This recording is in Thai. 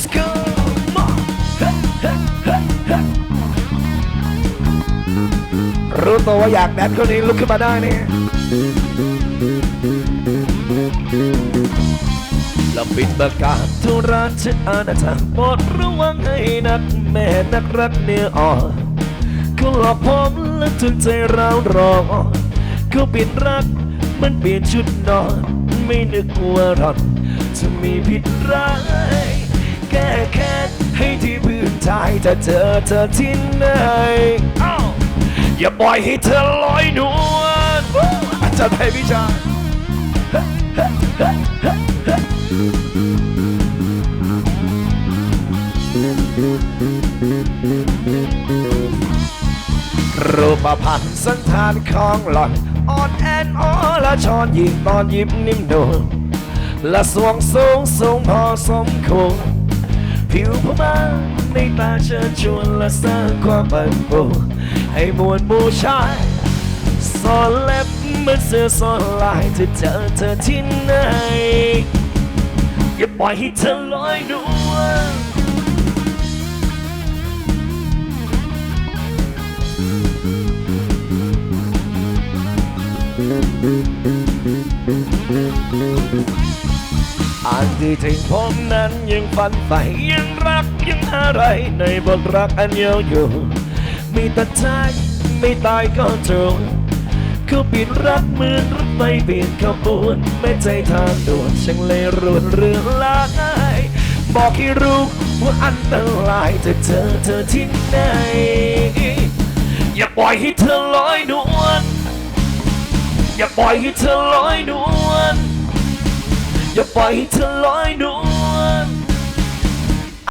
Let's go รู้ตัวว่าอยากแดนคนนี้ลุกขึ้นมาได้นี่ลำบิดประกาศทุราชอาณาจักรโปรดระวังให้นักแม่นักรักเนื้ออ่อนเขาหลอกผมและถึงใจเรารอเขาเปลี่ยนรักมันเปลี่ยนชุดนอน ไม่นึกว่ารักจะมีผิดร้าย พื้นใจจะเจอเธอที่ไหนอ้อย่าปล่อยให้เธอลอยนวลอาจารย์ไทยวิชารูปพันธ์สันธานของหล่อนอ่อนแอนอ้อละชอนยิงตอนยิ้มนิ่มนวลและสวงสูงสูงพอสมควร ผิวพม่าในตาเชิญชวนและสร้างความบันปูให้มวลบูชายสอนเล็บเหมือนเสื้อสอนลายเธอเจอเธอที่ไหน อย่าปล่อยให้เธอลอยนวล อ่านที่ถึงผมนั้นยังฝันใฝ่ยังรักยังอะไรในบทรักอันยาวอยู่ มีแต่ใจไม่ตายก็จงเขาปลี่ยนรักเหมือนรถไฟเปลี่ยนขบวนไม่ใจทางด่วนช่างเลยรวนเรื่องลายบอกให้รู้ว่าอันตรายจะเจอเธอที่ไหนอย่าปล่อยให้เธอลอยนวล อย่าปล่อยให้เธอลอยนวลอย่าปล่อยให้เธอลอยนวล